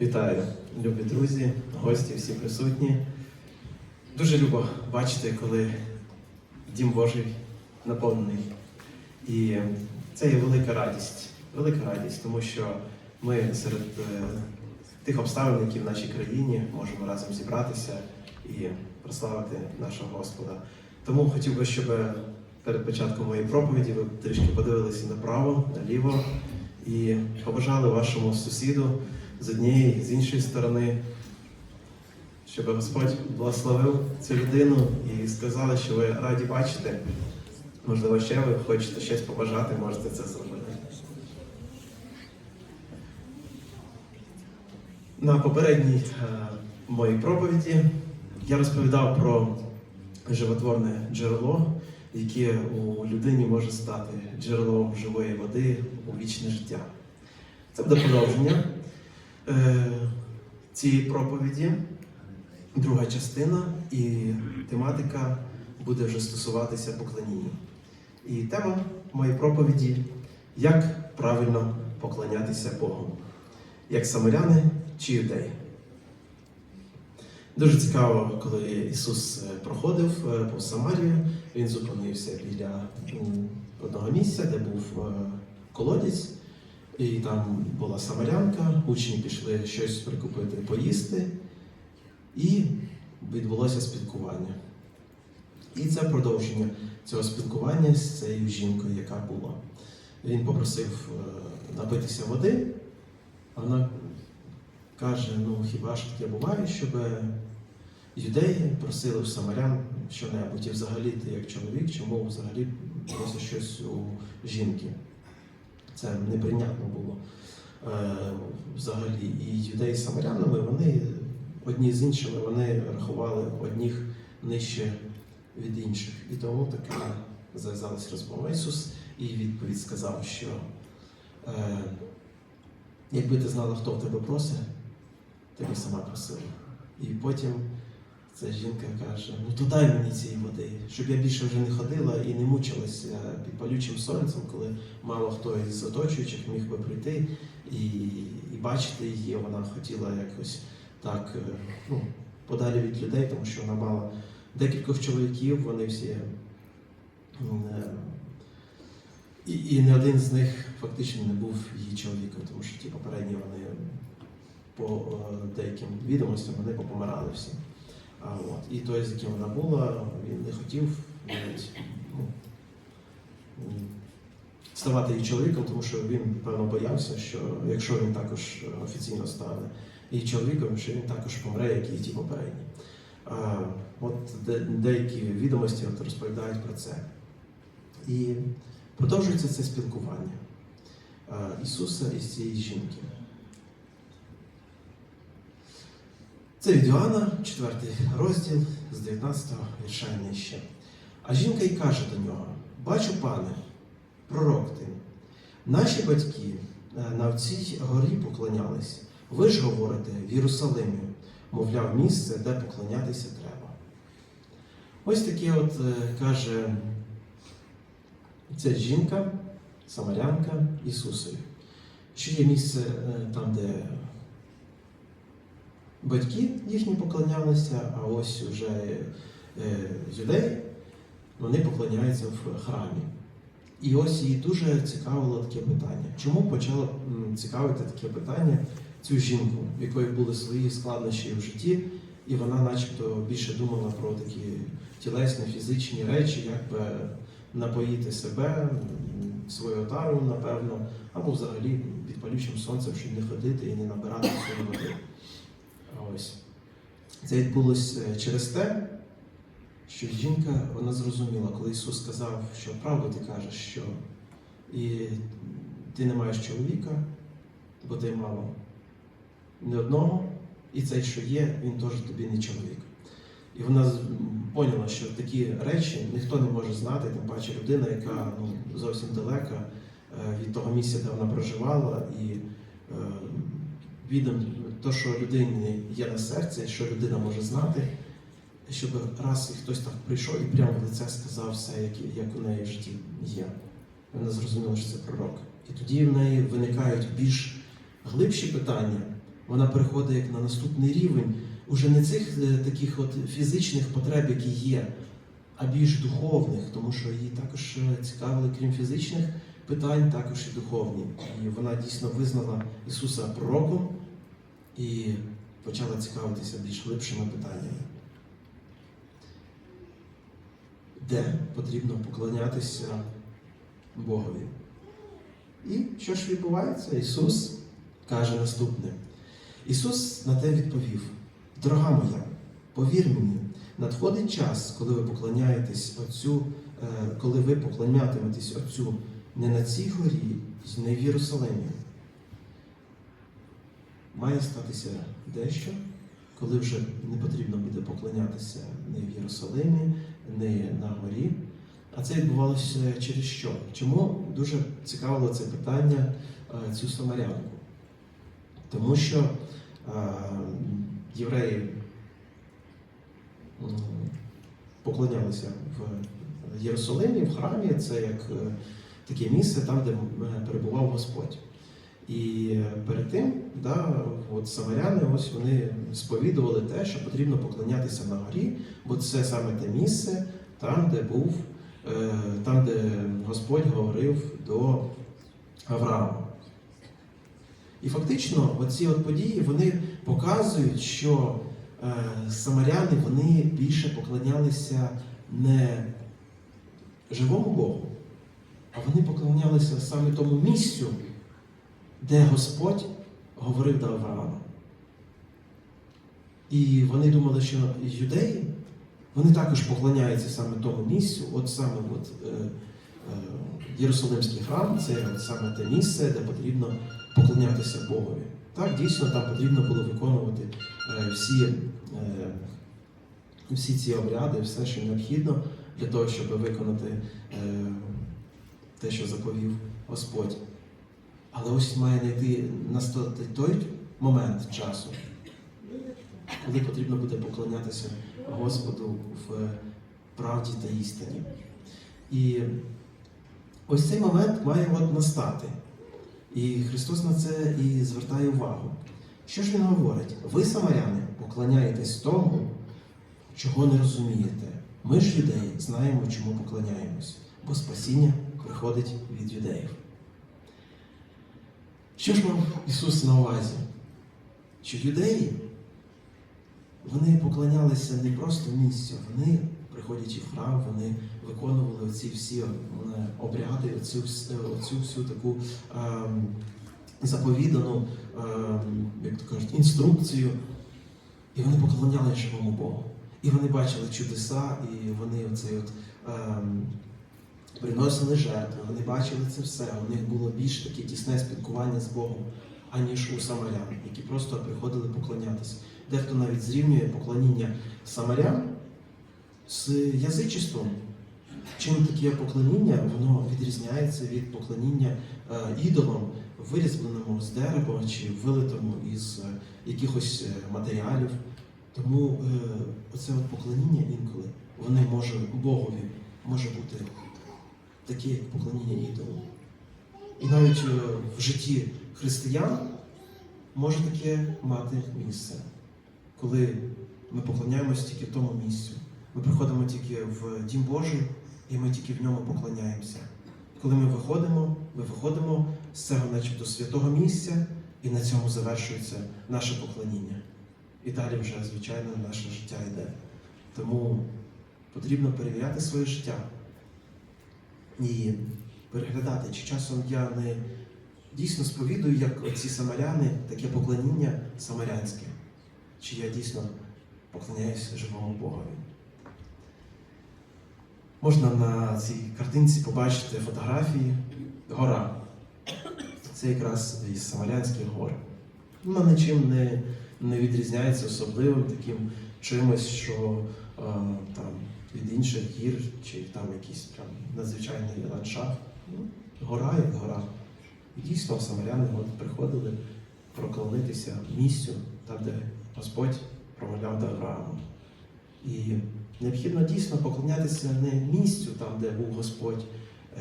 Вітаю, любі друзі, гості, всі присутні. Дуже любо бачити, коли Дім Божий наповнений. І це є велика радість. Велика радість, тому що ми серед е, тих обставин, які в нашій країні можемо разом зібратися і прославити нашого Господа. Тому хотів би, щоб перед початком моєї проповіді ви трішки подивилися направо, наліво і побажали вашому сусіду з однієї, з іншої сторони, щоб Господь благословив цю людину і сказали, що ви раді бачити. Можливо, ще ви хочете щось побажати, можете це зробити. На попередній е, моїй проповіді я розповідав про животворне джерело, яке у людині може стати джерелом живої води у вічне життя. Це буде продовження цієї проповіді, друга частина, і тематика буде вже стосуватися поклоніння. І тема моєї проповіді як правильно поклонятися Богу, як самаряни чи юдеї. Дуже цікаво, коли Ісус е, проходив е, по Самарію, він зупинився біля одного місця, де був е, колодязь, і там була самарянка, учні пішли щось прикупити, поїсти, і відбулося спілкування. І це продовження цього спілкування з цією жінкою, яка була. Він попросив е, напитися води, а вона каже: ну хіба ж таке буває, щоб юдеї просили в самарян що-небудь, і взагалі ти як чоловік, чому взагалі просиш щось у жінки? Це неприйнятно було. Е, взагалі, і юдеї самарянами, вони одні з іншими, вони рахували одних нижче від інших. І тому така зав'язалась розмова. Ісус і відповідь сказав, що е, якби ти знала, хто в тебе просить, ти б сама просила. І потім ця жінка каже: ну то дай мені цієї води, щоб я більше вже не ходила і не мучилася під палючим сонцем, коли мало хто із оточуючих міг би прийти і, і бачити її. Вона хотіла якось так е, ну, подалі від людей, тому що вона мала декількох чоловіків, вони всі. е, І, і не один з них фактично не був її чоловіком, тому що ті попередні вони по е, деяким відомостям вони попомирали всі. А, от. І той, з яким вона була, він не хотів навіть ну, ставати її чоловіком, тому що він, певно, боявся, що якщо він також офіційно стане її чоловіком, що він також помре, як і ті попередні. А, от де, деякі відомості от розповідають про це. І продовжується це спілкування а, Ісуса із цієї жінки. Це від Іоанна, 4 розділ з 19 вірша нижче. А жінка й каже до нього: Бачу, пане, пророк ти. Наші батьки е, на цій горі поклонялись. Ви ж говорите в Єрусалимі, мовляв, місце, де поклонятися треба. Ось таке от е, каже ця жінка, самарянка Ісусові, що є місце е, там, де батьки їхні поклонялися, а ось уже е, юдеї, вони поклоняються в храмі. І ось їй дуже цікавило таке питання. Чому почало цікавити таке питання цю жінку, в якої були свої складнощі в житті, і вона начебто більше думала про такі тілесні, фізичні речі, як би напоїти себе, свою тару, напевно, або взагалі під палючим сонцем, щоб не ходити і не набирати свої води. Ось. Це відбулося е, через те, що жінка вона зрозуміла, коли Ісус сказав, що правду ти кажеш, що і ти не маєш чоловіка, бо ти мало не одного, і цей, що є, він теж тобі не чоловік. І вона поняла, що такі речі ніхто не може знати, тим паче людина, яка ну, зовсім далека е, від того місця, де вона проживала, і е, відом то, що людині є на серці, що людина може знати, щоб раз і хтось так прийшов і прямо в лице сказав все, як, як у неї в житті є. Вона зрозуміла, що це пророк. І тоді в неї виникають більш глибші питання. вона переходить як на наступний рівень, уже не цих е, таких от фізичних потреб, які є, а більш духовних, тому що її також е, цікавили, крім фізичних питань, також і духовні. І вона дійсно визнала Ісуса пророком і почала цікавитися більш глибшими питаннями. Де потрібно поклонятися Богові? І що ж відбувається? Ісус каже наступне. Ісус на те відповів: Дорога моя, повір мені, надходить час, коли ви поклоняєтесь Отцю, е, коли ви поклонятиметесь Отцю не на цій горі, і не в Єрусалимі. Має статися дещо, коли вже не потрібно буде поклонятися не в Єрусалимі, не на горі. А це відбувалося через що? Чому дуже цікавило це питання е, цю самарянку? Тому що е, євреї поклонялися в Єрусалимі, в храмі, це як е, таке місце, там, де перебував Господь. І перед тим, да, от самаряни, ось вони сповідували те, що потрібно поклонятися на горі, бо це саме те місце, там, де був, е, там, де Господь говорив до Авраама. І фактично, оці от події вони показують, що е, самаряни вони більше поклонялися не живому Богу, а вони поклонялися саме тому місцю, де Господь говорив до Авраама. І вони думали, що юдеї вони також поклоняються саме тому місцю, от саме от, е, е, Єрусалимський храм це саме те місце, де потрібно поклонятися Богові. Так, дійсно, там потрібно було виконувати е, всі, е, всі ці обряди, все, що необхідно для того, щоб виконати е, те, що заповів Господь. Але ось має знайти настати той момент часу, коли потрібно буде поклонятися Господу в правді та істині. І ось цей момент має от настати. І Христос на це і звертає увагу. Що ж Він говорить? Ви, самаряни, поклоняєтесь тому, чого не розумієте. Ми ж юдеї знаємо, чому поклоняємось, бо спасіння приходить від юдеїв. Що ж мав Ісус на увазі? Що юдеї вони поклонялися не просто місцю, вони, приходячи в храм, вони виконували ці всі е, обряди, оцю, е, оцю всю таку ем, заповідану, ем, як то кажуть, інструкцію. І вони поклоняли живому Богу. І вони бачили чудеса, і вони оцей от, ем, приносили жертви, вони бачили це все. У них було більш таке тісне спілкування з Богом, аніж у самарян, які просто приходили поклонятися. Дехто навіть зрівнює поклоніння самарян з язичеством. Чим таке поклоніння, воно відрізняється від поклоніння е, ідолам, вирізбленому з дерева чи вилитому із е, якихось е, матеріалів. Тому оце от поклоніння інколи, вони може Богові може бути таке, як поклоніння ідолу. І навіть е, в житті християн може таке мати місце, коли ми поклоняємось тільки тому місцю. Ми приходимо тільки в Дім Божий, і ми тільки в ньому поклоняємося. Коли ми виходимо, ми виходимо з цього, начебто, святого місця, і на цьому завершується наше поклоніння. І далі вже, звичайно, наше життя йде. Тому потрібно перевіряти своє життя і переглядати, чи часом я не дійсно сповідую, як оці самаряни, таке поклоніння самарянське, чи я дійсно поклоняюся живому Богові. Можна на цій картинці побачити фотографії гора. Це якраз із Самарянських гор. Вона нічим не, не відрізняється особливим таким чимось, що е, там від інших гір, чи там якийсь прям надзвичайний ландшафт. Ну, гора як гора. І дійсно самаряни приходили проклонитися місцю, там, де Господь промовляв до Авраама. І необхідно дійсно поклонятися не місцю, там, де був Господь,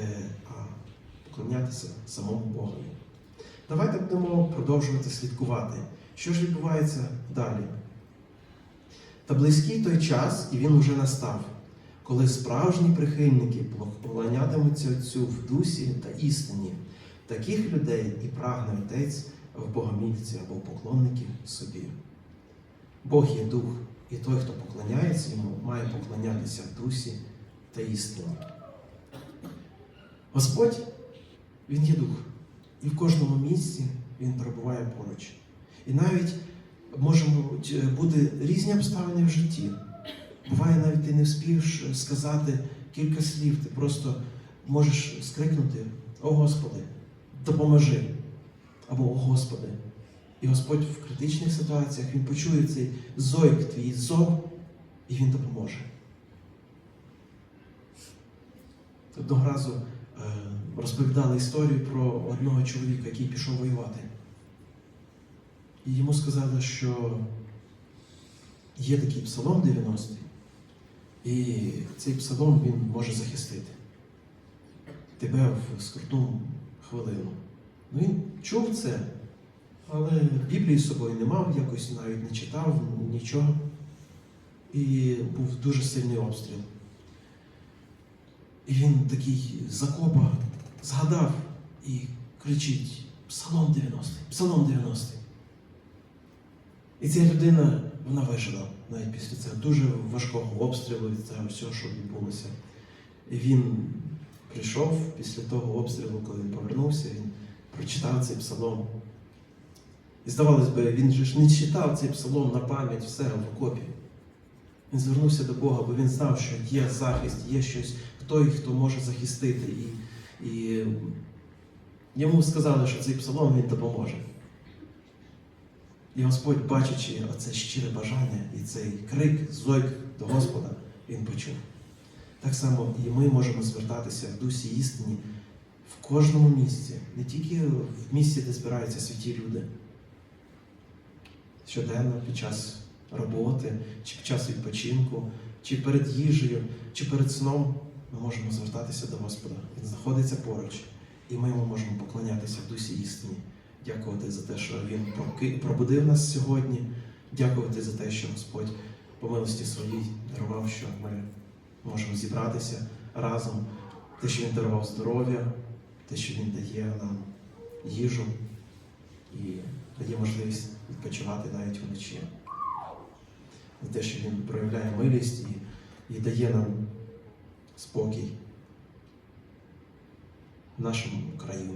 е, а поклонятися самому Богові. Давайте будемо продовжувати слідкувати, Що ж відбувається далі? Та близький той час, і він уже настав, коли справжні прихильники поклонятимуться Отцю в дусі та істині. Таких людей і прагне Отець в богомільці або поклонників собі. Бог є дух, і той, хто поклоняється йому, має поклонятися в дусі та істині. Господь, Він є дух, і в кожному місці Він перебуває поруч. І навіть можуть бути різні обставини в житті. Буває, навіть ти не вспієш сказати кілька слів, ти просто можеш скрикнути: О Господи, допоможи! Або О Господи. І Господь в критичних ситуаціях Він почує цей зойк, твій зов, і Він допоможе. Одного разу е, розповідали історію про одного чоловіка, який пішов воювати. І йому сказали, що є такий псалом 90, і цей псалом він може захистити тебе в скрутну хвилину. Ну, він чув це, але Біблії з собою не мав, якось навіть не читав нічого. І був дуже сильний обстріл. І він такий закопа згадав і кричить: Псалом 90, Псалом 90. І ця людина, вона вижила навіть після цього дуже важкого обстрілу і цього всього, що відбулося. І він прийшов після того обстрілу, коли він повернувся, він прочитав цей псалом. І здавалось би, він же ж не читав цей псалом на пам'ять все в окопі. Він звернувся до Бога, бо він знав, що є захист, є щось, той, хто може захистити. І, і йому сказали, що цей псалом він допоможе. І Господь, бачачи оце щире бажання і цей крик, зойк до Господа, Він почув. Так само і ми можемо звертатися в дусі істині в кожному місці, не тільки в місці, де збираються святі люди. Щоденно під час роботи, чи під час відпочинку, чи перед їжею, чи перед сном ми можемо звертатися до Господа. Він знаходиться поруч, і ми йому можемо поклонятися в дусі істині. Дякувати за те, що Він пробудив нас сьогодні. Дякувати за те, що Господь по милості своїй дарував, що ми можемо зібратися разом. Те, що Він дарував здоров'я, те, що Він дає нам їжу і дає можливість відпочивати навіть вночі. За те, що Він проявляє милість і, і дає нам спокій нашому краю.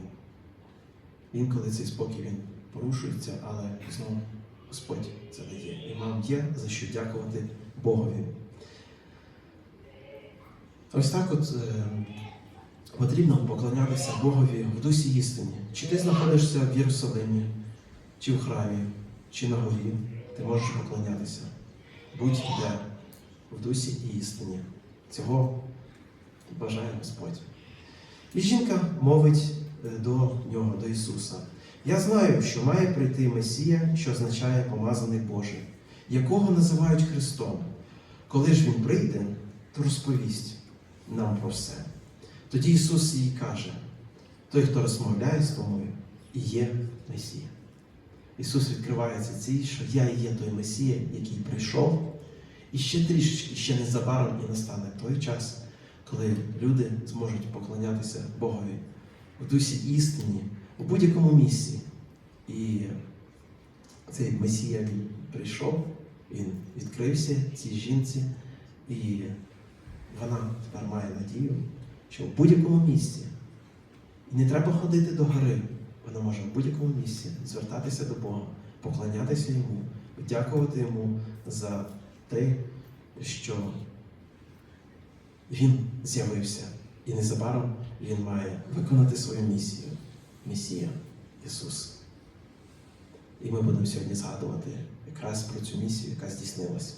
Інколи цей спокій він порушується, але знову Господь це дає. І нам є за що дякувати Богові. Ось так от е, потрібно поклонятися Богові в дусі істині. Чи ти знаходишся в Єрусалимі, чи в храмі, чи на горі, ти можеш поклонятися. Будь-де в дусі і істині. Цього бажає Господь. І жінка мовить до нього, до Ісуса. Я знаю, що має прийти Месія, що означає помазаний Божий, якого називають Христом. Коли ж Він прийде, то розповість нам про все. Тоді Ісус їй каже: той, хто розмовляє з тобою, і є Месія. Ісус відкривається цій, що я є той Месія, який прийшов, і ще трішечки, ще незабаром і настане той час, коли люди зможуть поклонятися Богові в дусі істині, у будь-якому місці. І цей Месія прийшов, він відкрився цій жінці, і вона тепер має надію, що в будь-якому місці і не треба ходити до гори, вона може в будь-якому місці звертатися до Бога, поклонятися йому, дякувати йому за те, що він з'явився. І незабаром він має виконати свою місію Месія Ісус. І ми будемо сьогодні згадувати якраз про цю місію, яка здійснилася.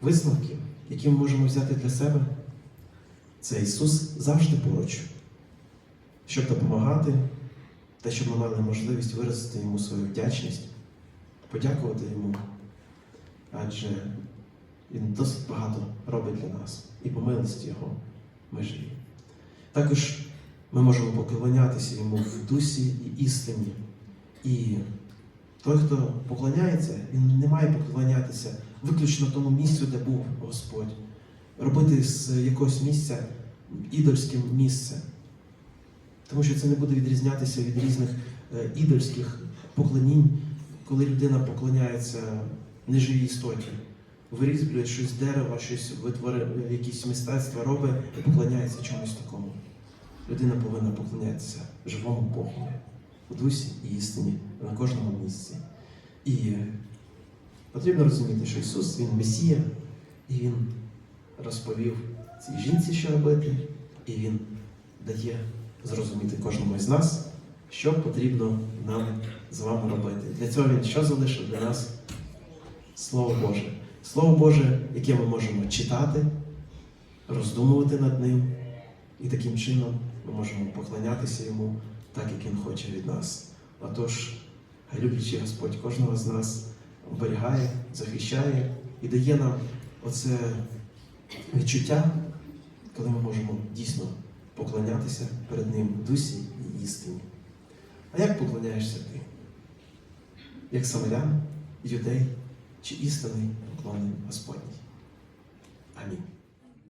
Висновки, які ми можемо взяти для себе, це Ісус завжди поруч, щоб допомагати, та щоб ми мали можливість виразити Йому свою вдячність, подякувати Йому. Адже Він досить багато робить для нас і по милості Його ми живі. Також ми можемо поклонятися йому в дусі і істині, І той, хто поклоняється, він не має поклонятися виключно тому місцю, де був Господь. Робити з якогось місця ідольським місце. Тому що це не буде відрізнятися від різних е, ідольських поклонінь, коли людина поклоняється неживій істоті, вирізблює щось з дерева, щось витворює, якісь мистецтва робить і поклоняється чомусь такому. Людина повинна поклонятися живому Богу у дусі і істині на кожному місці. І потрібно розуміти, що Ісус Він Месія, і Він розповів цій жінці, що робити, і Він дає зрозуміти кожному із нас, що потрібно нам з вами робити. Для цього Він що залишив для нас? Слово Боже. Слово Боже, яке ми можемо читати, роздумувати над ним, і таким чином ми можемо поклонятися йому так, як Він хоче від нас. Отож, люблячий Господь кожного з нас оберігає, захищає і дає нам оце відчуття, коли ми можемо дійсно поклонятися перед Ним дусі і істині. А як поклоняєшся ти? Як самарян, юдей чи істинний поклонник Господній? Амінь.